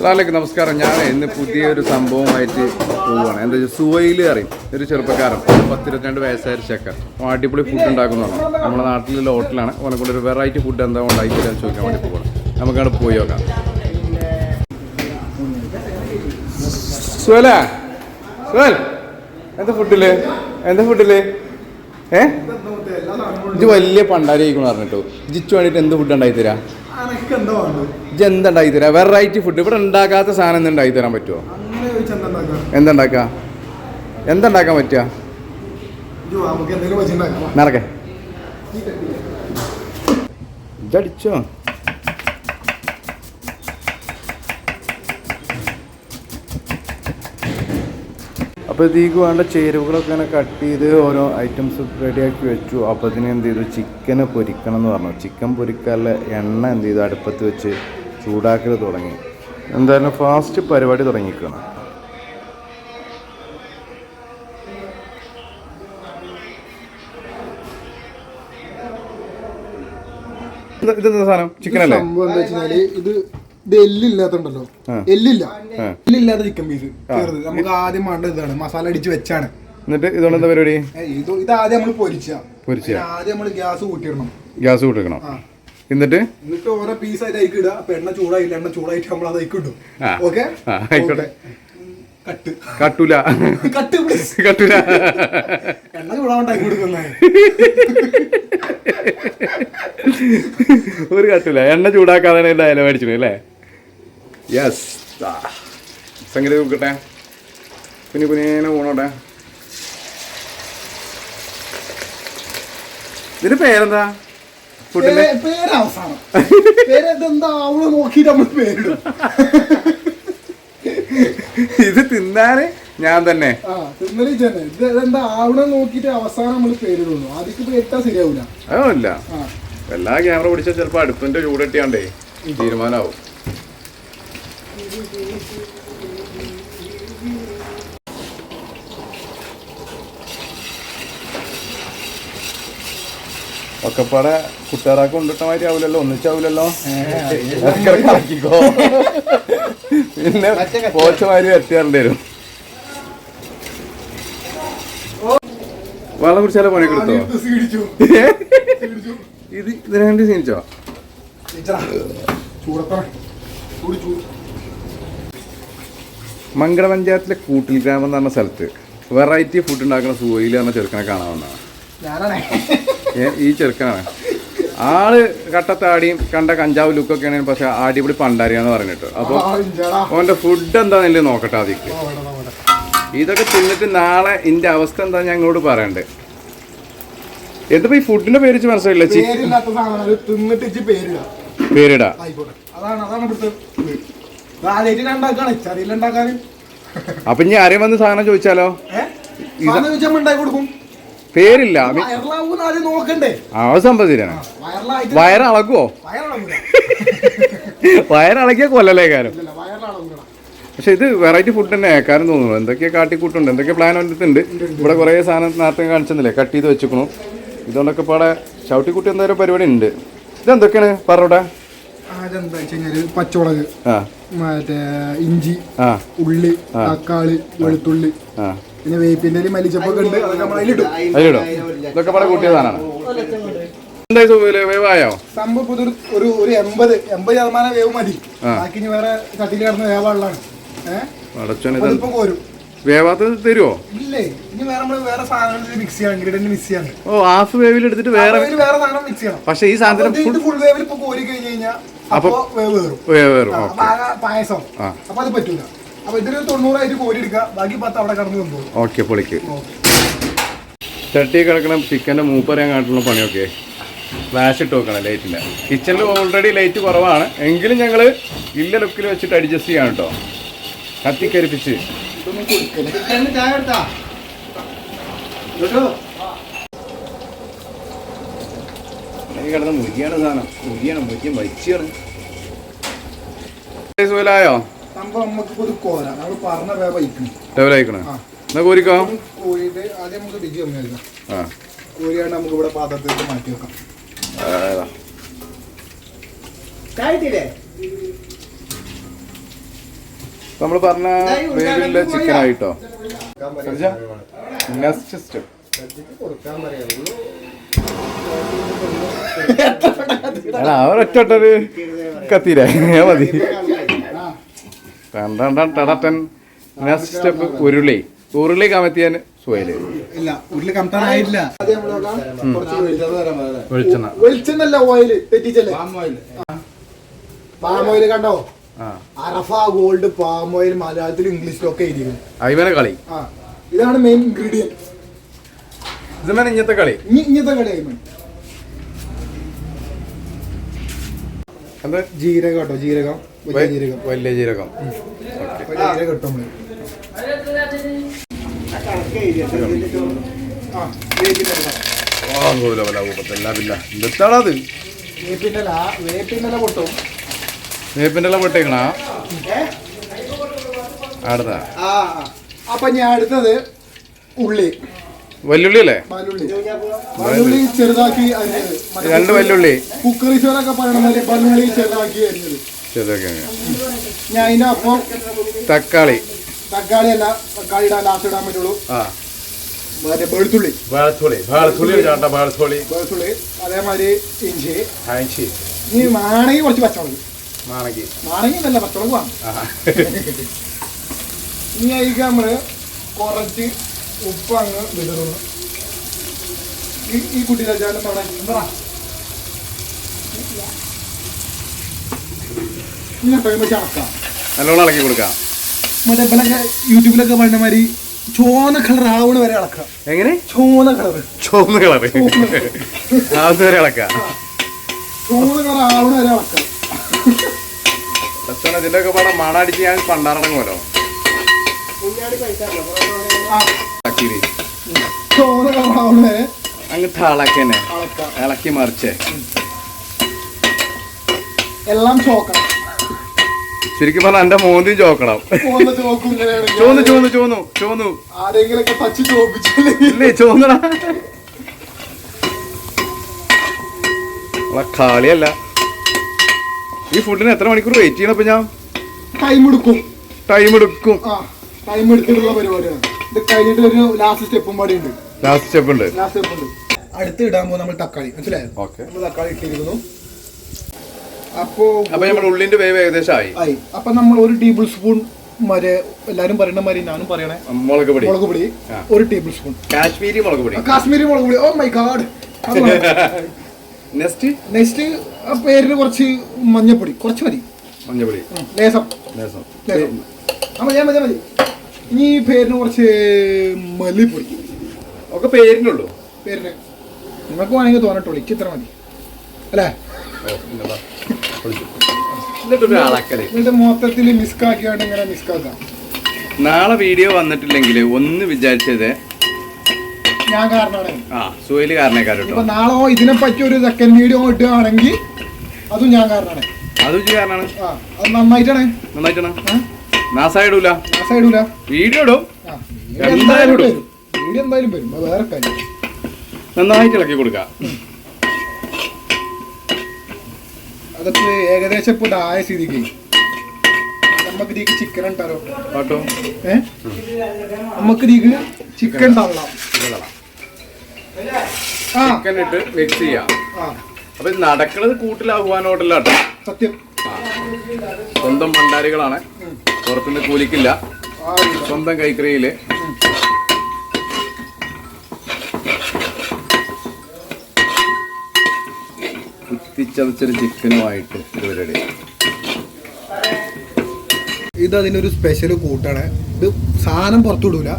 അസ്ലാമലൈക്കും നമസ്കാരം. ഞാൻ ഇന്ന് പുതിയൊരു സംഭവമായിട്ട് പോവുകയാണ് എന്താ വെച്ചാൽ സുവയിൽ അറിയും ഒരു ചെറുപ്പക്കാരൻ. പത്തിരുപത്തിരണ്ട് വയസ്സായ ഒരു ചെക്കൻ അടിപൊളി ഫുഡ് ഉണ്ടാക്കുന്നതാണ് നമ്മുടെ നാട്ടിലുള്ള ഹോട്ടലാണ്. അവനെ കൊണ്ട് ഒരു വെറൈറ്റി ഫുഡ് എന്താ ഉണ്ടാക്കി തരാൻ ചോദിക്കാൻ വേണ്ടി പോകണം നമുക്കവിടെ പോയി നോക്കാം. എന്താ ഫുഡിൽ എന്താ ഫുഡിൽ ഏ? ഇത് വലിയ പണ്ടാരി ആയിക്കണു പറഞ്ഞിട്ടോ. ജിച്ചു വേണ്ടിയിട്ട് എന്ത് ഫുഡ് ഉണ്ടാക്കി തരാ? എന്താ ഉണ്ടാക്കി തരാം? വെറൈറ്റി ഫുഡ് ഇവിടെ ഉണ്ടാക്കാത്ത സാധനം ഉണ്ടാക്കി തരാൻ പറ്റുമോ അങ്ങനെ എന്തുണ്ടാക്കാൻ പറ്റുക നടക്കേ. ഇതടിച്ചോ അപ്പോൾ ഇതിലേക്ക് വേണ്ട ചേരുവകളൊക്കെ ഇങ്ങനെ കട്ട് ചെയ്ത് ഓരോ ഐറ്റംസ് റെഡിയാക്കി വെച്ചു. അപ്പോൾ ഇതിന് എന്ത് ചെയ്തു? ചിക്കന് പൊരിക്കണം എന്ന് പറഞ്ഞു. ചിക്കൻ പൊരിക്കാനുള്ള എണ്ണ എന്ത് ചെയ്തു? അടുപ്പത്ത് വെച്ച് ചൂടാക്കൽ തുടങ്ങി. എന്തായാലും ഫാസ്റ്റ് പരിപാടി തുടങ്ങിക്കണം ഇതെന്താ സാധനം? ചിക്കൻ അല്ലേ? സംഭവം എന്താ വെച്ചാൽ ഇത് ഇത് എല്ലില്ലാത്തുണ്ടല്ലോ എല്ലില്ല. എല്ലില്ലാത്ത ചിക്കൻ പീസ് ചെറുത്. നമുക്ക് ആദ്യം വേണ്ട ഇതാണ്. മസാല അടിച്ച് വെച്ചാണ്. എന്നിട്ട് ഇതുകൊണ്ട് എന്താ പരിപാടി? ഇത് ഇത് ആദ്യം നമ്മൾ പൊരിച്ച. പൊരിച്ചാ? ആദ്യം നമ്മൾ ഗ്യാസ് കൂട്ടിയിടണം. ഗ്യാസ് കൂട്ടിക്കണം ആ. എന്നിട്ട്? എന്നിട്ട് ഓരോ പീസ് ആയിട്ട് അയക്ക് ഇടുക അപ്പൊ എണ്ണ ചൂടായില്ല. എണ്ണ ചൂടായിട്ട് നമ്മൾ അത് അയക്ക് ഇടും. ആ. ഓക്കെ ആയിക്കോട്ടെ. കട്ട്. കട്ടൂല. കട്ട്. കട്ടൂല. എണ്ണ ചൂടാവണ്ട അയക്ക് കൊടുക്കുന്നേ? ഒരു കട്ടില്ല എണ്ണ ചൂടാക്കാതെ ഡയലോഗ് മേടിച്ചു അല്ലേ? യെസ് സംഗതി നോക്കട്ടെ. പിന്നെ പിന്നെ പോണോട്ടെ. ഇതിന്റെ പേരെന്താ? ഫുഡിന്റെ പേര് അവസാനം പേര് ഇതെന്താ അവൾ നോക്കിട്ട് നമ്മൾ പേരിടും. ഇത് തിന്നാന് ഞാൻ തന്നെ. ആ തിന്നലി തന്നെ. ഇത് ഇതെന്താ? നോക്കിട്ട് അവസാനം നമ്മൾ പേരിടുള്ളൂ. ആദ്യക്ക് പേരിട്ടാ ശരിയാവൂല. അതല്ല ആ. എല്ലാ ക്യാമറ പിടിച്ചാൽ ചിലപ്പോൾ അടുപ്പിന്റെ ചൂടെട്ടിയാണ്ടേ തീരുമാനമാവും ഒക്കെപ്പാടെ കുട്ടാറാക്ക് കൊണ്ടിട്ട മാതിരി ആവില്ലല്ലോ ഒന്നിച്ചാവില്ലല്ലോ ഇറക്കിക്കോ. പിന്നെ കോച്ചുമാര് എത്തിയാറേണ്ടി വരും. വെള്ളം കുടിച്ചാലോ പണി കൊടുത്തോ ഇത് ഇതിനെ കണ്ടി സീനിച്ചോ? മംഗള മങ്കട പഞ്ചായത്തിലെ കൂട്ടിൽ ഗ്രാമം എന്ന് പറഞ്ഞ സ്ഥലത്ത് വെറൈറ്റി ഫുഡ് ഉണ്ടാക്കുന്ന പറഞ്ഞ ചെറുക്കനെ കാണാവുന്നതാണ്. ഈ ചെറുക്കനാണ്. ആൾ കട്ടത്താടിയും കണ്ട കഞ്ചാവ് ലുക്കൊക്കെ ആണെങ്കിൽ പക്ഷെ അടിപൊളി പണ്ടാരിയാന്ന് പറഞ്ഞിട്ട്. അപ്പോൾ ഓന്റെ ഓന്റെ ഫുഡ് എന്താണെന്നില്ല നോക്കട്ടെ വേണ്ട. ഇതൊക്കെ തിന്നിട്ട് നാളെ ഇന്റെ അവസ്ഥ എന്താ ഞങ്ങളോട് പറയണ്ടേ. എന്തിപ്പോ ഈ ഫുഡിന്റെ പേര് മനസ്സിലായില്ല? തിന്നിട്ട് പേരിടാ. അപ്പൊ ഇനി ആരെയും വന്ന് സാധനം ചോദിച്ചാലോ? കൊടുക്കും. പേരില്ല. ആ വയറിളകുവോ വയറിളകൂല വയറിളക്കിയ കൊല്ലലേ കാരം ഇല്ല വയറിളകൂല പക്ഷെ ഇത് വെറൈറ്റി ഫുഡ് തന്നെ കാരണം തോന്നുന്നു. എന്തൊക്കെയാ കാട്ടിക്കൂട്ടുണ്ട്? എന്തൊക്കെ പ്ലാൻ വന്നിട്ടുണ്ട്? ഇവിടെ കുറേ സാധനം നേരത്തെ കാണിച്ചെന്നില്ലേ? കട്ട് ചെയ്ത് വെച്ചിക്കണു ഇതുകൊണ്ടൊക്കെ പാടെ ചവിട്ടിക്കുട്ടി എന്തോ പരിപാടി ഉണ്ട്. ഇതെന്തൊക്കെയാണ്? പറഞ്ഞോടെ അതെന്താ വെച്ച് പച്ചമുളക് മറ്റേ ഇഞ്ചി ഉള്ളി തക്കാളി വെളുത്തുള്ളി. പിന്നെ വേപ്പിന്റെ മലിച്ചപ്പൊക്കെ ഉണ്ട്. അതൊക്കെ നമ്മൾ അതിലിടും. അതിലിടോ. ഇതൊക്കെ പാടെ കൂട്ടിയ സാധനമാണ്. എന്തായി സുഖമില്ലേ? വേവായോ? സംഭവം ഇപ്പൊ ഇതൊരു ഒരു ഒരു എൺപത് എൺപത് ശതമാനം വേവ് മതി. ആ. ബാക്കി ഇനി വേറെ ചട്ടിയിൽ കിടന്ന് വേവുള്ളതാണ് ഏഹ് അടച്ചോനെ അപ്പൊ ഇത് ഇതിപ്പോ കോരും വേവാത്തത് തരുമോ ഇല്ലേ. ഇനി വേറെ നമ്മൾ വേറെ സാധനങ്ങൾ മിക്സ് ചെയ്യണം. ഇൻഗ്രീഡിയന്റ് മിക്സ് ചെയ്യണം. ഓ ഹാഫ് വേവിൽ എടുത്തിട്ട് വേറെ അപ്പൊ ഇതിൽ വേറെ സാധനം മിക്സ് ചെയ്യണം. പക്ഷെ ഈ സാധനം അപ്പൊ ഇത് ഫുൾ വേവിൽ ഇപ്പൊ കോരി കഴിഞ്ഞ് കഴിഞ്ഞാൽ അപ്പൊ വേവ് കയറും. വേവ് വേറും ആ, ഓക്കെ. അപ്പൊ പായസം. ആ. അപ്പൊ അത് പറ്റൂല. അപ്പൊ ഇതിന് തൊണ്ണൂറായിട്ട് കോരി എടുക്കുക. ബാക്കി പത്ത് അവിടെ കടന്ന് കൊണ്ടുപോകും ഓക്കെ പൊളിക്ക്. ചട്ടി കിടക്കണം ചിക്കന്റെ മൂപ്പറിയാൻ കാട്ടുള്ള പണിയൊക്കെ. ഫ്ലാഷ് ഇട്ട് വെക്കണം ലൈറ്റിന്റെ കിച്ചണിൽ ഓൾറെഡി ലൈറ്റ് കുറവാണ്. എങ്കിലും ഞങ്ങൾ ഇല്ല ലുക്കിൽ വെച്ചിട്ട് അഡ്ജസ്റ്റ് ചെയ്യാം കേട്ടോ കത്തിക്കരിപ്പിച്ച്. കിടന്ന് മുരിയാണ് സാധനം. മുരിയാണ് മുരിക്കാൻ വലിച്ചാണ് സുഖലായോ സംഭവം നമുക്ക് കോര നമ്മൾ പറഞ്ഞ വേ വൈക്കും ഡെവലായിക്കണേ ആ. എന്നാ കോരിക്കോ? കോരിയിട്ട് ആദ്യം നമുക്ക് വന്നേക്കാം ആ. കോരിയാണ്ട് നമുക്ക് ഇവിടെ പാത്രത്തിലേക്ക് മാറ്റി വെക്കാം. നമ്മൾ പറഞ്ഞ ചിക്കൻ ആയിട്ടോ? നെക്സ്റ്റ് സ്റ്റെപ്പ് അല്ല അവരൊറ്റൊട്ടൊരു കത്തിയില്ലേ മതി. നെക്സ്റ്റ് സ്റ്റെപ്പ് ഉരുളി. ഉരുളി കമത്തിയാൻ ഇല്ല ഉരുളി കമത്താനായില്ല വെളിച്ചെണ്ണ. വെളിച്ചെണ്ണല്ല ഓയിൽ തെറ്റിച്ചല്ലേ? പാം ഓയിൽ കണ്ടോ? അറഫ ഗോൾഡ് പാം ഓയിൽ മലയാളത്തിൽ ഇംഗ്ലീഷിലൊക്കെ എഴുതിയിരുന്നു അയ്മനെ കളി. ഇതാണ് മെയിൻ ഇൻഗ്രീഡിയന്റ് ഇതുമേനെ ഇങ്ങനത്തെ കളി. എന്താ? ജീരകം കേട്ടോ ജീരകം. വലിയ ജീരകം. എന്താണത് വേപ്പിന്റെ ഇല പൊട്ടേക്കണ? അടുത്ത. അപ്പൊ ഞാൻ അടുത്തത് ഉള്ളി. വല്യുള്ളി അല്ലേ വല്ലുള്ളി വല്ലുള്ളി. ചെറുതാക്കി രണ്ട് വെല്ലുള്ളി. രണ്ട് ചോറൊക്കെ പറയണ വല്ലുള്ളി ചെറുതാക്കി അരിഞ്ഞത്. ചെറുതൊക്കെ ഞാൻ അതിന്റെ ഒപ്പം തക്കാളി. തക്കാളി അല്ല തക്കാളി ഇടാൻ ലാസ്റ്റ് ഇടാൻ പറ്റുള്ളൂ. ആ. മറ്റേ വെളുത്തുള്ളി. വെളുത്തുള്ളി. വെളുത്തുള്ളി ചേട്ടാ വെളുത്തുള്ളി. വെളുത്തുള്ളി അതേമാതിരി ഇഞ്ചി. അയച്ചി ഇനി വേണമെങ്കിൽ കുറച്ച് പച്ചമുളക്. മാണക്കി വേണമെങ്കിൽ നല്ല പച്ചമുളക് വേണം. ഇനി അതിലേക്ക് നമ്മൾ കുറച്ച് ഉപ്പ് അങ്ങ് വിതറുന്നു ഈ കുട്ടി എന്താ ഇനി കഴിയുമ്പോൾ ചണക്കാം നല്ലോണം ഇളക്കി കൊടുക്കാം. മറ്റേ ഇവലൊക്കെ യൂട്യൂബിലൊക്കെ പറഞ്ഞ മാതിരി ചോന്ന കളർ ആവണ വരെ ഇളക്കാം എങ്ങനെ? ചോന്ന കളർ ചോന്ന കളർ വരെ ഇളക്കാം ചോന്ന കളർ ആവണ വരെ ഇളക്കാം അച്ഛൻ ഇതിന്റെ ഒക്കെ പാടെ മണടിച്ച് ഞാൻ പണ്ടാറടങ്ങുമല്ലോ. ചോന്ന കളർ ആവണ വരെ ഇളക്കി മറിച്ചേ. എല്ലാം ചോക്കണം. ശരിക്കും പറഞ്ഞാൽ എന്റെ മോന്തി ചോക്കണം. ചോന്ന ചോന്നു ചോന്നു ചോന്നു ആരെങ്കിലൊക്കെ ചോന്നണ കാളിയല്ല ഇല്ലേ ചോന്നടാ നമ്മളെ കളിയല്ല. ഈ ഫുഡിന് എത്ര മണിക്കൂർ വെയിറ്റ് ചെയ്യണപ്പോ ഞാൻ? ടൈം എടുക്കും. ടൈം എടുക്കും. ആ ടൈം എടുത്തിട്ടുള്ള പരിപാടിയാണ്. ഇത് കഴിഞ്ഞിട്ട് ഒരു ലാസ്റ്റ് സ്റ്റെപ്പും പാടി ഉണ്ട്. ലാസ്റ്റ് സ്റ്റെപ്പ് ഉണ്ട്. ലാസ്റ്റ് സ്റ്റെപ്പ് ഉണ്ട്. അടുത്ത് ഇടാൻ പോകും നമ്മൾ തക്കാളി. മനസ്സിലായോ? നമ്മൾ തക്കാളി ഇട്ടിരിക്കുന്നു. അപ്പോ അപ്പൊ നമ്മൾ ഉള്ളിന്റെ വേവ് ഏകദേശം ആയി. അപ്പൊ നമ്മൾ ഒരു ടേബിൾ സ്പൂൺ മരെ എല്ലാരും പറയുന്ന മാതിരി ഞാനും പറയണേ. മുളക് പൊടി. മുളക് പൊടി. ഒരു ടേബിൾ സ്പൂൺ കാശ്മീരി മുളക് പൊടി. കാശ്മീരി മുളക് പൊടി. Oh my god next next പേരിന് കുറച്ച് മഞ്ഞപ്പൊടി. കുറച്ച് മതി. മഞ്ഞപ്പൊടി. ലേസം. ലേസം. ആ മതി മതി മതി. ഇനി പേരിന് കുറച്ച് മല്ലിപ്പൊടി. ഒക്കെ പേരിനുള്ളൂ. പേരിന്. നിങ്ങൾക്ക് വേണമെങ്കിൽ തോന്നട്ടുള്ളൂ. ഇത്ര മതി. അല്ലേ? എന്നിട്ട് മൊത്തത്തിൽ മിസ്കാക്കിയാണ് ഇങ്ങനെ മിസ്കാക്കാം നാളെ വീഡിയോ വന്നിട്ടില്ലെങ്കിൽ ഒന്ന് വിചാരിച്ചത് ഞാൻ കാരണമാണ്. ആ സുഹേൽ കാരണേ ഇപ്പൊ കേട്ടോ നാളെ ഇതിനെ പറ്റി ഒരു സെക്കൻഡ് വീഡിയോ ഇടുകയാണെങ്കിൽ അതും ഞാൻ കാരണമാണ്. അതും ഉച്ച കാരണമാണ് ആ അത് നന്നായിട്ടാണ്. നന്നായിട്ടാണ്? ആ? നാസായിടൂല ആ വീഡിയോ ഇടും. എന്തായാലും. വരും. വീഡിയോ എന്തായാലും വരും. അത് വേറെ കാര്യം. നന്നായിട്ട് ഇളക്കി കൊടുക്കാം. അതൊക്കെ ഏകദേശം ഇപ്പൊ ആയ സ്ഥിതിക്ക്. നമുക്ക് ഇതിക്ക് ചിക്കൻ ഉണ്ടാലോ കേട്ടോ ഏ? നമുക്ക് ഇതിക്ക് ചിക്കൻ തള്ളാം. ചിക്കൻ ഇട്ട് മിക്സ് ചെയ്യാം. അപ്പൊ നടക്കുന്നത് കൂട്ടിലാകുവാനോട്ടല്ല കേട്ടോ. സത്യം. സ്വന്തം ഭണ്ഡാരികളാണ്. പുറത്തുനിന്ന് കൂലിക്കില്ല. സ്വന്തം കൈക്കറിയിൽ കുത്തിച്ചതച്ചൊരു ചിക്കനുമായിട്ട് പരിപാടി ഇത് അതിനൊരു സ്പെഷ്യൽ കൂട്ടാണ്. ഇത് സാധനം പുറത്തുവിടൂല.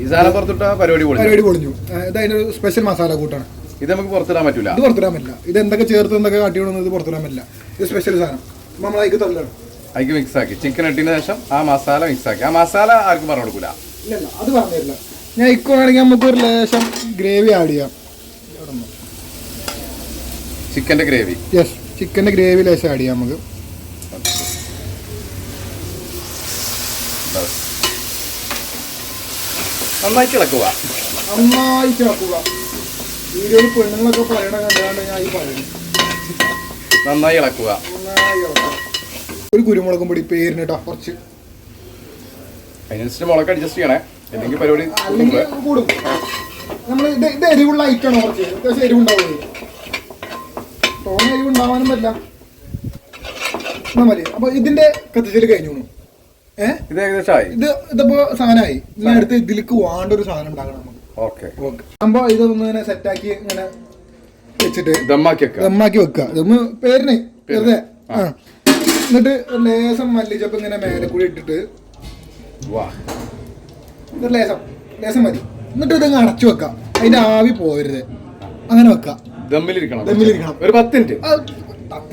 ഈ സാധനം പുറത്തുവിട്ട പരിപാടി പരിപാടി പൊളിഞ്ഞു. ഇത് അതിനൊരു സ്പെഷ്യൽ മസാല കൂട്ടാണ്. ഇത് നമുക്ക് പുറത്തിടാൻ പറ്റില്ല ഇത് പുറത്തിടാൻ പറ്റില്ല. ഇത് എന്തൊക്കെ ചേർത്ത് എന്തൊക്കെ കാട്ടിവിടുന്നത് ഇത് പുറത്തിടാൻ പറ്റില്ല. ഇത് സ്പെഷ്യൽ സാധനം. നമ്മൾ അതിക്ക് തള്ളാണ്. അതിക്ക് മിക്സ് ആക്കി. ചിക്കൻ ഇട്ടതിന് ശേഷം ആ മസാല മിക്സ് ആക്കി. ആ മസാല ആർക്കും പറഞ്ഞു കൊടുക്കൂല. ഇല്ല അത് പറഞ്ഞു തരില്ല ഞാൻ ഇക്കുവാണെങ്കിൽ നമുക്ക് ഒരു ലേശം ഗ്രേവി ആഡ് ചെയ്യാം. ചിക്കന്റെ ഗ്രേവി? യെസ് ചിക്കന്റെ ഗ്രേവി ലേശം ആഡ് ചെയ്യാം നമുക്ക്. നന്നായിട്ട് ഇളക്കുക നന്നായിട്ട് ഇളക്കുക വീഡിയോയിൽ പെണ്ണുങ്ങളൊക്കെ പറയണ കണ്ടാണ്ട് ഞാൻ ഈ പറയുന്നത്. നന്നായി ഇളക്കുക നന്നായി ഇളക്കുക ഒരു കുരുമുളകും പൊടി പേരിന് കേട്ടോ കുറച്ച്. അതിനനുസരിച്ച് മുളക് അഡ്ജസ്റ്റ് ചെയ്യണേ. അല്ലെങ്കിൽ പരിപാടി കൂടും. നമ്മൾ ഇത് ഇത് എരിവുള്ള ഐറ്റാണ് കുറച്ച്. അത്യാവശ്യം എരിവുണ്ടാവുന്നത് തോന്നെ ഉണ്ടാവാനും പറ്റില്ല. എന്നാ മതി. അപ്പൊ ഇതിന്റെ കത്തിച്ചൽ കഴിഞ്ഞു ഏ? ഇത് ഏകദേശമായി ഇത് ഇതിപ്പോ സാധനമായി ഇനി അടുത്ത് ഇതിലേക്ക് വേണ്ട ഒരു സാധനം ഉണ്ടാക്കണം നമുക്ക്. ഓക്കെ. ഓക്കെ. സംഭവം ഇതൊന്ന് ഇങ്ങനെ സെറ്റാക്കി ഇങ്ങനെ വെച്ചിട്ട് ദമ്മാക്കി ദമ്മാക്കി വെക്കുക. ദമ്മ് പേരിന്. വെറുതെ. ആ. എന്നിട്ട് ലേസം മല്ലിച്ചപ്പ് ഇങ്ങനെ മേലെ കൂടി ഇട്ടിട്ട് വാ. ഒരു ലേസം ലേസം മതി. എന്നിട്ട് ഇത് അടച്ചു വെക്കാം അതിന്റെ ആവി പോരുത് അങ്ങനെ വെക്കാം ദമ്മിലിരിക്കണം. ദമ്മിലിരിക്കണം. ഒരു പത്ത് മിനിറ്റ്. അത്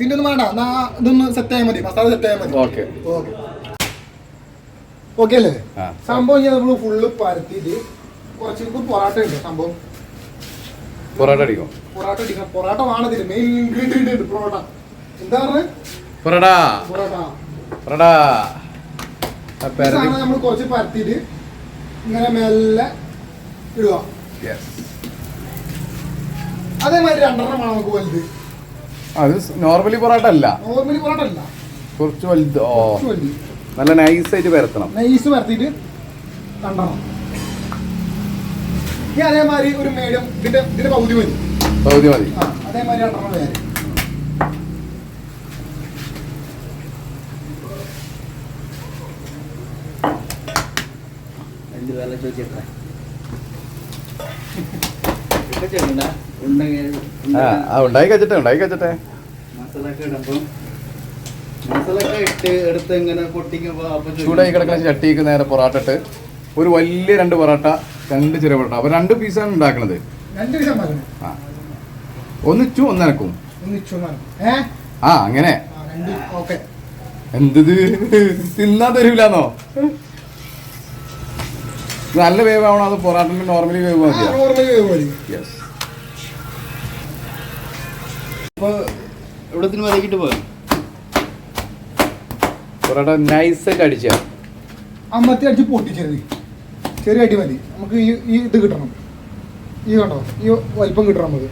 ഒന്നും വേണ്ട. എന്നാ ഇതൊന്ന് സെറ്റ് ആയാൽ മതി. മസാല സെറ്റ് ആയാൽ മതി. ഓക്കെ. ഓക്കെ. ഓക്കെ അല്ലേ. സംഭവം ഞാൻ നമ്മൾ ഫുള്ള് പരത്തിയിട്ട് കുറച്ച് പൊറാട്ട ഉണ്ട് സംഭവം? പൊറോട്ട അടിക്കും? പൊറാട്ട അടിക്കണം. പൊറാട്ട വാണതിൽ മെയിൻ ഇൻഗ്രീഡിയന്റ് ഉണ്ട് പൊറോട്ട. എന്താ പറഞ്ഞത് പൊറോട്ട. പൊറോട്ട. പൊറോട്ട. നമ്മൾ കുറച്ച് പരത്തിയിട്ട് ഇങ്ങനെ മെല്ലെ ഇടുക. Yes. അതേമാതിരി രണ്ടെണ്ണം വേണം നമുക്ക് വലുത്. അത് നോർമലി പൊറോട്ട അല്ല നോർമലി പൊറോട്ട അല്ല കുറച്ച് വലുത്. ഓ. നല്ല നൈസ് ആയിട്ട് പരത്തണം നൈസ് പരത്തിയിട്ട് രണ്ടെണ്ണം. ഈ അതേമാതിരി ഒരു മീഡിയം ഇതിന്റെ ഇതിന്റെ പകുതി മതി. പകുതി മതി. അതേമാതിരി രണ്ടെണ്ണം വേറെ. രണ്ട് പേരെ ചോദിച്ചേട്ടാ ഇപ്പൊ ചെയ്യണ്ട ഉണ്ടെങ്കിൽ ആ ആ, ഉണ്ടായി കച്ചട്ടെ ഉണ്ടായി കച്ചട്ടെ മസാലൊക്കെ ഇടുമ്പോ മസാലൊക്കെ ഇട്ട് ഇങ്ങനെ പൊട്ടിക്കുമ്പോ അപ്പൊ ചോദിക്കും. ചൂടായി കിടക്കുന്ന ചട്ടിക്ക് നേരെ പൊറാട്ട ഇട്ട് ഒരു വലിയ രണ്ട് പൊറാട്ട രണ്ട് ചെറിയ പൊറാട്ട. അപ്പൊ രണ്ട് പീസാണ് ഉണ്ടാക്കണത്. ആ. ഒന്നിച്ചു ഒന്നനക്കും ആ അങ്ങനെ. രണ്ട് ഓക്കെ. എന്തത്? തിന്നാൻ തരൂലെന്നോ? നല്ല വേവ് ആവണോ അത് പൊറാട്ടിന്റെ നോർമലി വേവ് മതിയോ നോർമലി മതി യെസ് എവിടത്തിന് വരക്കിട്ട് പോയി പൊറോട്ട നൈസായിട്ട് അടിച്ച. അമ്മത്തി അടിച്ച് പൊട്ടിച്ചത് ചെറിയ അടി മതി. നമുക്ക് ഈ ഈ ഇത് കിട്ടണം. ഈ കണ്ടോ? ഈ വലിപ്പം കിട്ടണം നമുക്ക്.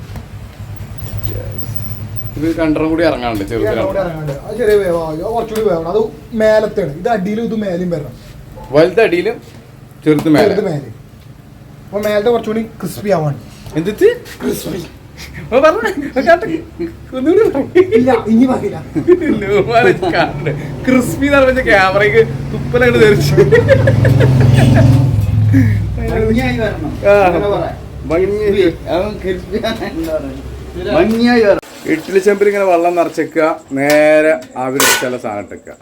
ഇത് രണ്ടെണ്ണം കൂടി ഇറങ്ങാണ്ട് ചെറുതിലാണ് ഇറങ്ങാണ്ട് അത് ചെറിയ വേവാ. കുറച്ചുകൂടി വേവണം. അത് മേലത്തെയാണ് ഇത് അടിയിലും ഇത് മേലെയും വരണം. വലുത് അടിയിലും ചെറുത് മേലെ. ചെറുത് മേലെ. അപ്പൊ മേലത്തെ കുറച്ചുകൂടി ക്രിസ്പി ആവാണ് എന്തിട്ട് ക്രിസ്പി ക്രിസ്പി എന്ന് പറഞ്ഞ ക്യാമറയ്ക്ക് തുപ്പലങ്ങട് തെറിച്ചു. ഭംഗിയായി ഇഡ്ഡലി ചെമ്പിൽ ഇങ്ങനെ വെള്ളം നിറച്ചേക്കുക. നേരെ ആവിൽ ചില സാധനം ഇട്ടേക്കുക.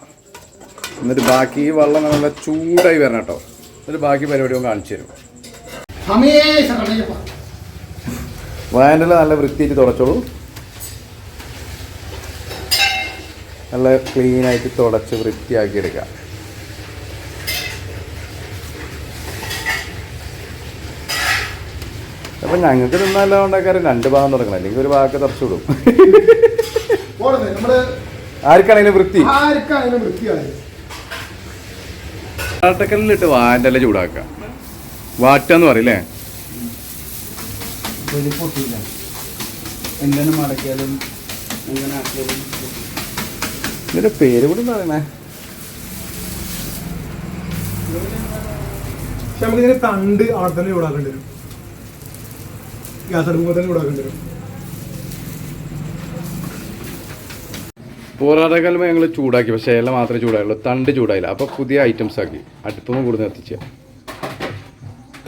എന്നിട്ട് ബാക്കി ഈ വെള്ളം നല്ല ചൂടായി വരണം കേട്ടോ. എന്നിട്ട് ബാക്കി പരിപാടി ഒന്ന് കാണിച്ചു തരും. സമയേ നല്ല വൃത്തിയായിട്ട് തുടച്ചോളൂ. നല്ല ക്ലീൻ ആയിട്ട് തുടച്ച് വൃത്തിയാക്കി എടുക്കുക അപ്പൊ ഞങ്ങൾക്ക് തിന്നാലോ ഉണ്ടാക്കാറ് രണ്ട് ഭാഗം തുടങ്ങണം. അല്ലെങ്കിൽ ഒരു ഭാഗമൊക്കെ തുടച്ചു വിടും. ആർക്കാണെങ്കിലും വൃത്തി? ആട്ടക്കല്ലിലിട്ട് വാന്റെ ചൂടാക്കാം ചൂടാക്കുക വാറ്റാന്ന് പറയില്ലേ തൊലി പൊട്ടില്ല എങ്ങനെ മടക്കിയാലും എങ്ങനെ ആക്കിയാലും ഇതിന്റെ പേര് കൂടി പറയണേ പക്ഷെ നമുക്ക് ഇതിന് തണ്ട് അവിടെ തന്നെ ചൂടാക്കേണ്ടി വരും. ഗ്യാസ് അടുക്കുമ്പോൾ തന്നെ ചൂടാക്കേണ്ടി വരും. പോരാട്ടക്കാലം ഞങ്ങൾ ചൂടാക്കി പക്ഷേ എല്ലാം മാത്രമേ ചൂടായുള്ളൂ. തണ്ട് ചൂടായില്ല. അപ്പോൾ പുതിയ ഐറ്റംസ് ആക്കി. അടുപ്പൊന്നും കൂടുതൽ എത്തിച്ച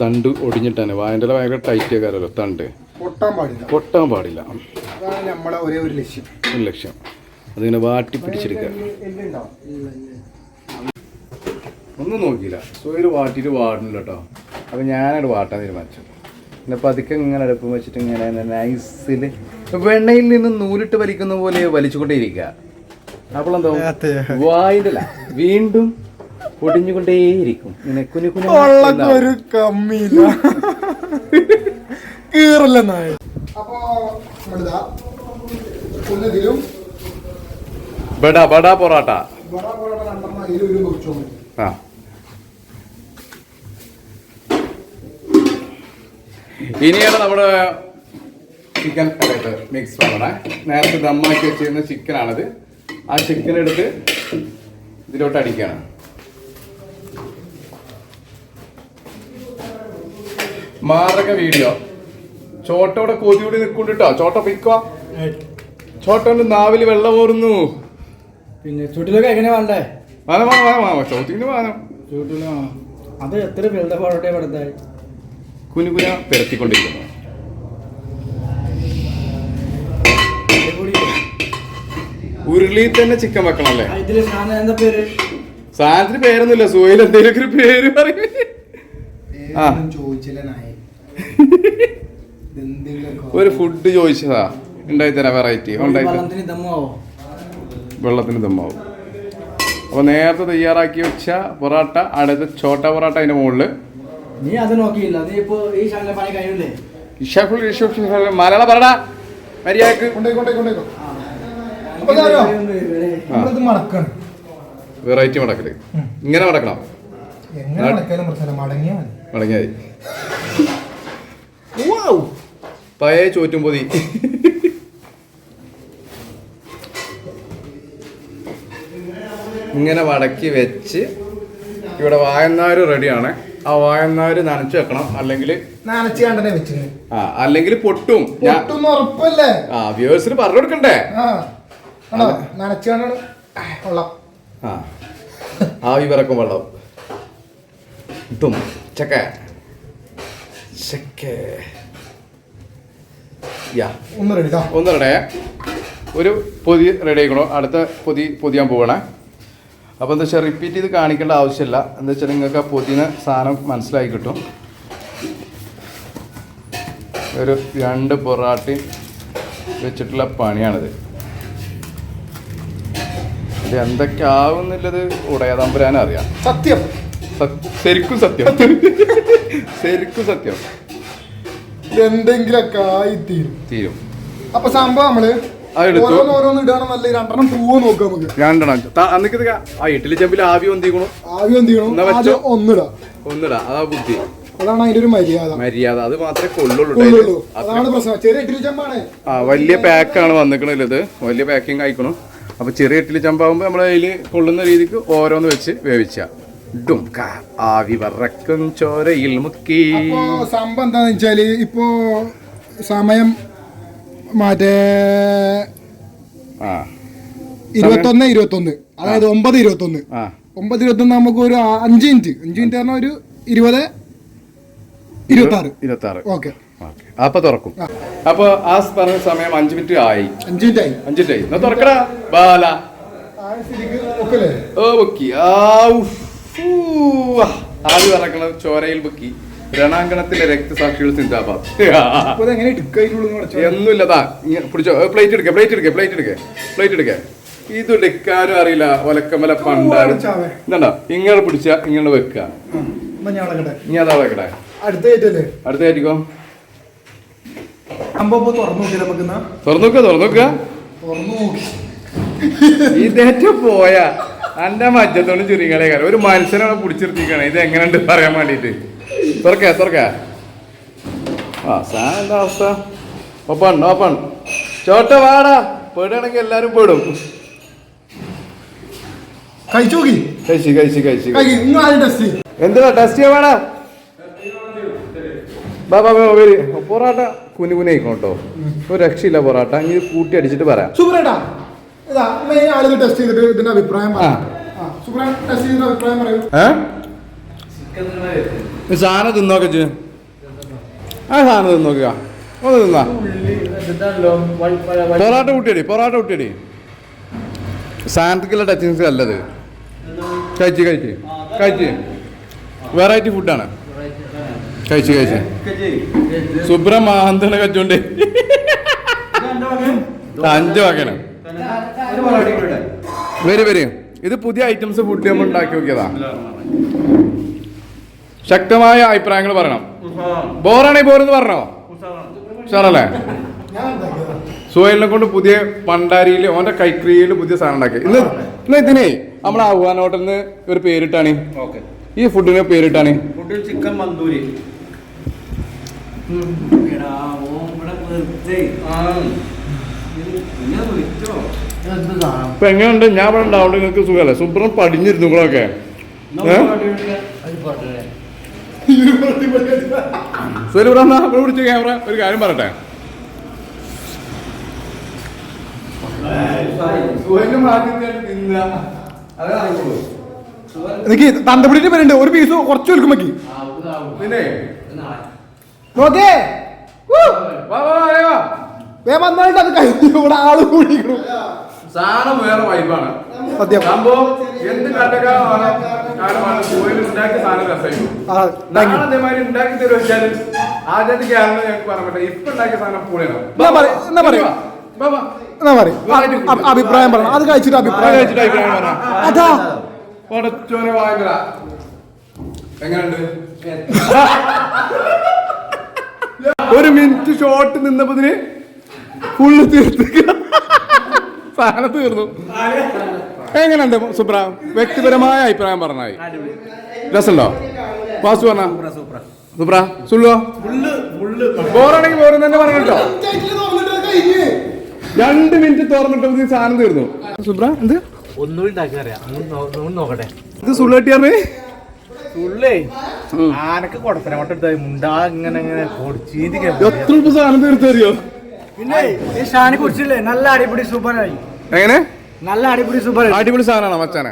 തണ്ട് ഒടിഞ്ഞിട്ടാണ്. വായന്റെ ഭയങ്കര ടൈറ്റ് ആക്കാറല്ലോ തണ്ട്. പൊട്ടാൻ പാടില്ല. പൊട്ടാൻ പാടില്ല. അതാണ് നമ്മളെ ഒരേ ഒരു ലക്ഷ്യം. ഒരു ലക്ഷ്യം. അതിങ്ങനെ വാട്ടി പിടിച്ചെടുക്കുക. ഒന്നും നോക്കിയില്ല. സോയിൽ വാട്ടിയിട്ട് വാടുന്നില്ല കേട്ടോ അപ്പോൾ ഞാനത് വാട്ടാൻ തീരുമാനിച്ചു പിന്നെ പതുക്കെ ഇങ്ങനെ അടുപ്പം വെച്ചിട്ട് ഇങ്ങനെ നൈസിൽ വെണ്ണയിൽ നിന്ന് നൂലിട്ട് വലിക്കുന്ന പോലെ വലിച്ചുകൊണ്ടേയിരിക്കുക അപ്പോളെന്തോ വായിട്ടില്ല വീണ്ടും പൊടിഞ്ഞുകൊണ്ടേയിരിക്കും. ഇങ്ങനെ നായ അപ്പോ പൊറോട്ട. ആ. ഇനിയാണ് നമ്മുടെ ചിക്കൻ അതായത് മിക്സ് നമ്മുടെ നേരത്തെ ദമ്മാക്കി വെച്ചിരുന്ന ചിക്കനാണിത് ആ ചിക്കൻ എടുത്ത് ഇതിലോട്ട് അടിക്കുകയാണ് മാറക വീഡിയോ. ചോട്ടോടെ കൊതിയോടി നിൽക്കൊണ്ടിട്ടോ ചോട്ട പിക്കോ ചോട്ടോന്റെ നാവിൽ വെള്ളം ഓർന്നു പിന്നെ ചുട്ടിലൊക്കെ എങ്ങനെ വേണ്ടേ? വാനം വാനം വാനം വാനം ചോട്ടിന് വാനം ചുട്ടില അത് എത്ര വെളുത്ത പാടോട്ടെ പെടുത്തായി കുനുകുന പെരത്തിക്കൊണ്ടിരിക്കുന്നു ഉരുളിയിൽ തന്നെ ചിക്കൻ വെക്കണല്ലേ ഇതിൽ സാധനം എന്താ പേര്? സാധനത്തിന് പേരൊന്നുമില്ല. സുഹൈൽ എന്തെങ്കിലും ഒരു പേര് പറയും. ആ. ചോദിച്ചില്ല നായ. ഒരു ഫുഡ് ചോദിച്ചതാ. ഉണ്ടായി തരാം വെറൈറ്റി ഉണ്ടായി തരാം വെള്ളത്തിന് ദമ്മാവോ. അപ്പോൾ നേരത്തെ തയ്യാറാക്കി വെച്ച പൊറോട്ട അടുത്ത ചോട്ട പൊറോട്ട അതിന്റെ മുകളിൽ നീ അത് നോക്കിയില്ല. നീ ഇപ്പൊ ഈ പണി കഴിഞ്ഞില്ലേ? ഇഷാഫുൾ ഇഷാഫുൾ മലയാളം പറടാ. മര്യാദയ്ക്ക്. അപ്പൊ വെറൈറ്റി മടക്കൽ. ഇങ്ങനെ മടക്കണം. എങ്ങനെ മടക്കാലും പ്രശ്നമില്ല. മടങ്ങിയാ മതി. മടങ്ങിയായി പഴയ ചോറ്റും പൊതി. ഇങ്ങനെ വടക്കി വെച്ച് ഇവിടെ വായന്നാര് റെഡിയാണ്. ആ വായന്നാര് നനച്ചു വെക്കണം. അല്ലെങ്കിൽ ആ അല്ലെങ്കിൽ പൊട്ടും. ഉറപ്പല്ലേ? ആ വ്യൂവേഴ്സിന് പറഞ്ഞു കൊടുക്കണ്ടേ? ആ. കൊള്ളാം. ആവി പറക്കും വെള്ളം. തും ചക്ക. ചക്ക യാ ഒന്ന് റെഡി ഒന്ന് റെഡേ ഒരു പൊതി റെഡി ആയിക്കണോ അടുത്ത പൊതി പൊതിയാൻ പോവണേ. അപ്പോൾ എന്താ വെച്ചാൽ റിപ്പീറ്റ് ചെയ്ത് കാണിക്കേണ്ട ആവശ്യമില്ല. എന്താ വെച്ചാൽ നിങ്ങൾക്ക് ആ പൊതിന് സാധനം മനസ്സിലായി കിട്ടും. ഒരു രണ്ട് പൊറാട്ടി വെച്ചിട്ടുള്ള പണിയാണിത്. ഇത് എന്തൊക്കെ ആവുന്നില്ലത് ഉടയതമ്പുരാനും അറിയാം സത്യം. സത്- ശരിക്കും സത്യം. ശരിക്കും സത്യം. എന്തെങ്കിലൊക്കെ ആയി തീരും. തീരും. അപ്പൊ സംഭവം നമ്മൾ ഇടാണ് നല്ല രണ്ടെണ്ണം പൂവ് നോക്കാം നമുക്ക്. രണ്ടെണ്ണം. അന്നിക്ക് ഇത് ആ ഇഡ്ഡലി ചെമ്പിൽ ആവി ഒന്തിക്കണു ഒന്നിടാ. ഒന്നിടാ. അതാ ബുദ്ധി. അതാണ് അതിന്റെ ഒരു മര്യാദ. മര്യാദ. അത് മാത്രമേ കൊള്ളുള്ളൂ അതാണ് പ്രശ്നം. ചെറിയ ഇഡ്ഡലി ചെമ്പാണ്. ആ വലിയ പാക്കാണ് വന്നിക്കണത് വലിയ പാക്കിംഗ് ആയിക്കണു. അപ്പൊ ചെറിയ ഇഡ്ഡലി ചമ്പാകുമ്പോ നമ്മളതിൽ കൊള്ളുന്ന രീതിക്ക് ഓരോന്ന് വെച്ച് വേവിച്ച. ഡും കാ, ആവി വറക്കും ചോരയിൽ മുക്കി. സംഭവം എന്താന്ന് വെച്ചാൽ ഇപ്പോ സമയം മറ്റേ ആ. ഇരുപത്തൊന്ന് ഇരുപത്തൊന്ന്. അതായത് ഒമ്പത് ഇരുപത്തൊന്ന്. ആ. ഒമ്പത് ഇരുപത്തൊന്ന് നമുക്ക് ഒരു അഞ്ച് മിനിറ്റ്. അഞ്ച് മിനിറ്റ് പറഞ്ഞാൽ ഒരു ഇരുപത് ഇരുപത്തി ആറ് ഇരുപത്തി ആറ് ഓക്കെ. ഓക്കെ. അപ്പൊ തുറക്കും. അപ്പൊ ആ പറഞ്ഞ സമയം അഞ്ചു മിനിറ്റ് ആയി. അഞ്ച് മിനിറ്റ് ആയി. അഞ്ചു മിനിറ്റ് ആയി. എന്നാ തുറക്കടാ. ബാല. ഓ ബുക്കി ആ ഉഫ്, ഊ, ആ. ആവി ചോരയിൽ ബുക്കി രണാങ്കണത്തിലെ രക്തസാക്ഷികൾ സിന്ദാബാദ്. ഇങ്ങനെ പിടിച്ചോ. പ്ലേറ്റ് എടുക്കുക പ്ലേറ്റ് എടുക്കുക പ്ലേറ്റ് എടുക്കുക പ്ലേറ്റ് എടുക്കുക ഇത് എടുക്കാനും അറിയില്ല ഒലക്കമല പണ്ടാണ്. ഇതുണ്ടോ? ഇങ്ങനെ പിടിച്ച ഇങ്ങനെ വെക്കുക ഇനി അതാ വെക്കട്ടെ. അടുത്ത സംഭവം തുറന്നു നോക്കുക തുറന്നു നോക്കുക ഇതേറ്റ പോയ. എന്റെ മജ്ജത്തോണ്ട് ചുരുങ്ങളെ കാര്യം ഒരു മനുഷ്യനാണ് പിടിച്ചിരുത്തിക്കണേ ഇത് എങ്ങനെയുണ്ട് പറയാൻ വേണ്ടിട്ട് തുറക്ക തുറക്ക. ആ സാധനം എന്താ അവസ്ഥ? ഓപ്പൺ ഓപ്പൺ ചോട്ട വാടാ. പേടുകയാണെങ്കിൽ എല്ലാരും പേടും. കഴിച്ചു ടെസ്റ്റ് ചെയ്യും വേടാ? പൊറാട്ട കുനി കുനി ആയിക്കോട്ടോ ഒരു രക്ഷയില്ല പൊറാട്ട. ഇനി കൂട്ടി അടിച്ചിട്ട് പറയാം. ഇതാ മെയിൻ ആളുകൾ ടെസ്റ്റ് ചെയ്തിട്ട് ഇതിന്റെ അഭിപ്രായം ടെസ്റ്റ് ചെയ്തിട്ട് അഭിപ്രായം പറയൂ. ഏ? സാധനം തിന്നോക്കെ ചെയ്യ ആ സാധനം തിന്നോക്കുക ഒന്ന് തിന്നാ. പൊറോട്ട കൂട്ടിയടി പൊറോട്ട കൂട്ടിയടി. സാധനത്തിക്കുള്ള ടച്ചിങ്സ് അല്ലത്. കഴിച്ച് കഴിച്ച് കഴിച്ച്. വെറൈറ്റി ഫുഡാണ് കഴിച്ച് കഴിച്ച്. സുബ്രമാന്തന കച്ചോണ്ട്? അഞ്ച് വകനം വരും വരും. ഇത് പുതിയ ഐറ്റംസ് ഫുഡ് നമ്മൾ ഉണ്ടാക്കി നോക്കിയതാ. ശക്തമായ അഭിപ്രായങ്ങൾ പറയണം. ബോറാണെ ബോറെന്ന് പറഞ്ഞോ? ഉഷാറല്ലേ. സുഹേലിനെ കൊണ്ട് പുതിയ പണ്ടാരിയിൽ ഓന്റെ കൈക്രിയയിൽ പുതിയ സാധനം ഉണ്ടാക്കി. ഇന്ന് ഇന്ന് ഇതിനെ നമ്മളെ ആഹ്വാൻ ഹോട്ടലിന് ഒരു പേരിട്ടാണ്. ഈ ഫുഡിന് പേരിട്ടാണ്. ചിക്കൻ മന്തൂരി ഇപ്പൊ എങ്ങനെയുണ്ട്? ഞാൻ ഇവിടെ ഉണ്ടാവുകൊണ്ട് നിങ്ങൾക്ക് സുഖമല്ലേ? സുബ്രം പടിഞ്ഞിരുന്നു ഇവിടെയൊക്കെ? സുഹേൽ ഇവിടെ? പിടിച്ച ക്യാമറ. ഒരു കാര്യം പറയട്ടെ? എനിക്ക് തന്തപിടിയിട്ട് വരുന്നുണ്ട് ഒരു പീസ് കുറച്ച് വിൽക്കുമ്പോക്കി പിന്നെ? നോക്കേ. വാ വാ വാ, വാ വേ വന്നായിട്ട് അത് കഴിഞ്ഞു ഇവിടെ ആൾ കൂടിക്കണം സാധനം വേറെ വൈബാണ് സത്യം. സംഭവം എന്ത് കണ്ടകാലമാണ് കാലമാണ് സുഹേൽ ഉണ്ടാക്കിയ സാധനം രസമായിരുന്നു ആ താങ്ക് യു നാളെ അതേമാതിരി ഉണ്ടാക്കി തരുമോ വെച്ചാൽ ആദ്യത്തെ കാരണം ഞങ്ങൾക്ക് പറയാൻ പറ്റില്ല ഇപ്പൊ ഉണ്ടാക്കിയ സാധനം പൊളിയാണ്. എന്നാ പറയ്, എന്നാ പറയ്. വാ, വാ. എന്നാ പറയും. അഭിപ്രായം പറയണം. അത് കഴിച്ചിട്ട് അഭിപ്രായം കഴിച്ചിട്ട് അഭിപ്രായം പറ. അതാ. പടച്ചോനെ വാങ്ങല എങ്ങനെയുണ്ട്? ഒരു മിനിറ്റ് ഷോട്ട് നിന്നപ്പതിന് ഫുള്ള് തീർത്ത് സാധനം തീർന്നു. എങ്ങനെയുണ്ട് സുപ്ര വ്യക്തിപരമായ അഭിപ്രായം പറഞ്ഞായി. രസമുണ്ടോ? വാസു പറഞ്ഞ? സുപ്ര സുള്ളോ? ബോറാണെങ്കിൽ ബോറും തന്നെ പറഞ്ഞു കേട്ടോ. രണ്ട് മിനിറ്റ് തുറന്നിട്ട് സാധനം തീർന്നു. സുബ്ര എന്ത്? ഒന്നും ഉണ്ടാക്കി അറിയാം. ഒന്ന് നോക്കട്ടെ. ഇത് സുള്ളട്ടിയാറ് സുള്ളേ ആനക്ക് കൊടുത്തരാം മുണ്ടാ ഇങ്ങനെ ഇങ്ങനെ എത്ര സാധനം തീർത്തറിയോ? തരുമോ പിന്നെ ഈ ഷാനെ കുറിച്ചില്ലേ നല്ല അടിപൊളി സൂപ്പറായി എങ്ങനെ? നല്ല അടിപൊളി സൂപ്പർ അടിപൊളി സാധനമാണോ മച്ചാനെ?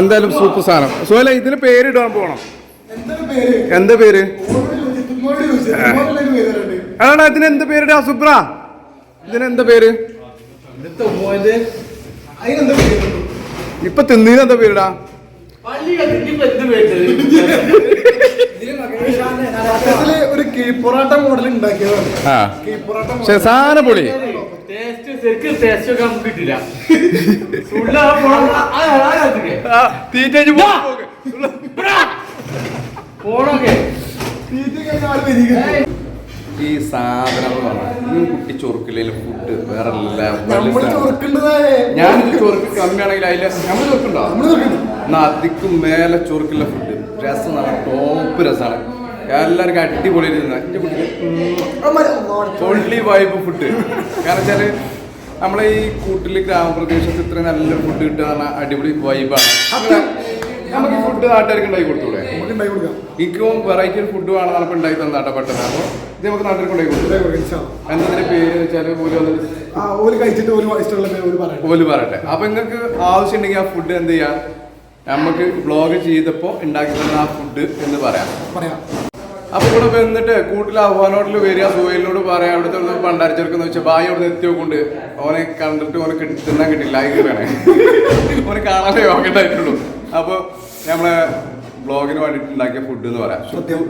എന്തായാലും സൂപ്പർ സാധനം. സുഹല ഇതിന് പേര് ഇടാൻ പോകണം എന്താ പേര്. അതാണ് ഇതിന് എന്ത് പേരിടാ സുബ്ര? ഇതിന് എന്താ പേര്? ഇപ്പൊ തിന്നീന് എന്താ പേരിടാ? സത്യത്തിൽ ഒരു കീപ്പൊറാട്ട മോഡൽ ഉണ്ടാക്കിയതാണ്. ആ. കീപ്പൊറാട്ട പക്ഷെ സാധനം പൊളി. കിട്ടില്ല. തീറ്റ പോണൊക്കെ. തീറ്റ കഴിഞ്ഞാൽ ഈ സാധനം എന്ന് പറഞ്ഞാൽ ഈ കുട്ടി ചൊറുക്കില്ല ഫുഡ് വേറെ ഞാൻ ചൊറുക്ക് കമ്മിയാണെങ്കിൽ അതിലെ നമ്മൾ ചൊറുക്കുണ്ടോ എന്നാ അതിക്കും മേലെ ചൊറുക്കില്ല ഫുഡ് രസം ടോപ്പ് രസമാണ് എല്ലാവർക്കും അടിപൊളി ഒള്ളി കുട്ടിക്ക് വൈബ് ഫുഡ് കാരണം വെച്ചാൽ നമ്മളെ ഈ കൂട്ടിൽ ഗ്രാമപ്രദേശത്ത് ഇത്രയും നല്ല ഫുഡ് കിട്ടുക അടിപൊളി വൈബാണ് നമുക്ക് ഫുഡ് നാട്ടുകാർക്ക് ഉണ്ടാക്കി കൊടുത്തൂടെ? നമുക്ക് ഉണ്ടാക്കി കൊടുക്കാം. എനിക്കും വെറൈറ്റി ഫുഡ് വേണം നമുക്ക് ഉണ്ടാക്കി തന്നാട്ടെ പെട്ടെന്ന്. അപ്പോൾ ഇത് നമുക്ക് കൊടുത്തു ഉണ്ടാക്കി കൊടുക്കാം. ഇൻഷാ പേര് വെച്ചാൽ പോലും വന്നിട്ട് ആ ഓൽ കഴിച്ചിട്ട് ഒരു ഇഷ്ടമുള്ള പേര് പറയണം ഓൽ പറയട്ടെ. അപ്പൊ നിങ്ങൾക്ക് ആവശ്യമുണ്ടെങ്കിൽ ആ ഫുഡ് എന്ത് ചെയ്യാം? നമുക്ക് ബ്ലോഗ് ചെയ്തപ്പോൾ ഉണ്ടാക്കി തന്ന ആ ഫുഡ് എന്ന് പറയാം. പറയാം. അപ്പൊ ഇവിടെ വന്നിട്ട് കൂട്ടിൽ അഹ്വാനോട്ടിൽ വരിക സുഹേലിനോട് പറയാം. അവിടുത്തെ പണ്ടാരിച്ചെടുക്കുന്ന വെച്ചാൽ ബായി അവിടെ എത്തിയോ കൊണ്ട്? ഓനെ കണ്ടിട്ട് ഓനെ കിട്ടുന്ന കിട്ടില്ല ആയി കയറാണ്. ഓനെ കാണാതെ നോക്കണ്ടായിട്ടുള്ളൂ അപ്പൊ നമ്മളെ ബ്ലോഗിന് വേണ്ടിയിട്ട് ഉണ്ടാക്കിയ ഫുഡ് എന്ന് പറയാം.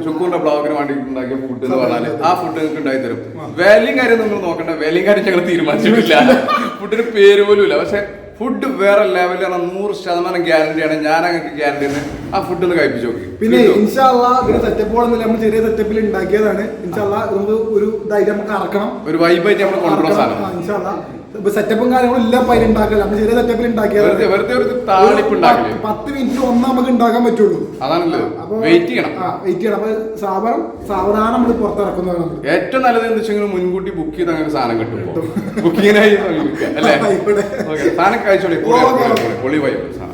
ചുക്കൂറിന്റെ ബ്ലോഗിന് വേണ്ടിയിട്ട് ഉണ്ടാക്കിയ ഫുഡ് എന്ന് പറഞ്ഞാൽ ആ ഫുഡ് നിങ്ങൾക്ക് ഉണ്ടായി തരും വിലയും കാര്യം നിങ്ങൾ നോക്കണ്ട. വിലയും കാര്യം ഞങ്ങൾ തീരുമാനിച്ചിട്ടില്ല. ഫുഡിന് പേര് പോലും ഇല്ല. പക്ഷെ ഫുഡ് വേറെ ലെവലാണ് നൂറ് ശതമാനം ഗ്യാരണ്ടിയാണ് ഞാൻ അങ്ങനെ ഗ്യാരണ്ടി ആ ഫുഡ് ഒന്ന് കഴിപ്പിച്ചു നോക്കി. പിന്നെ ഇൻഷാല്ലാ ഇതിന് നമ്മൾ ചെറിയ സെറ്റപ്പിൽ ഉണ്ടാക്കിയതാണ് ഇൻഷാല്ല നമുക്ക് ഒരു ധൈര്യം നമുക്ക് അറക്കണം. ഒരു വൈബായിട്ട് നമ്മൾ കൊണ്ടുപോകാൻ സാധനം. ഇൻഷാല്ല സെറ്റപ്പും കാര്യങ്ങളും ഇല്ല പൈന ഉണ്ടാക്കില്ല നമ്മൾ ചെറിയ സെറ്റപ്പിൽ ഉണ്ടാക്കിയാൽ പത്ത് മിനിറ്റ് ഒന്നും നമുക്ക് ഉണ്ടാക്കാൻ പറ്റുള്ളൂ. അതാണല്ലോ. അപ്പൊ വെയിറ്റ് ചെയ്യണം. ആ വെയിറ്റ് ചെയ്യണം. അപ്പൊ സാവനം സാവധാനം നമ്മൾ പുറത്തിറക്കുന്നതാണ് ഏറ്റവും നല്ലത് എന്ന് വെച്ചെങ്കിൽ മുൻകൂട്ടി ബുക്ക് ചെയ്ത് അങ്ങനെ സാധനം കിട്ടും ബുക്കിങ്ങിനായി സാധനം കഴിച്ചോളി. പൊളി, വൈബ് സാധനം.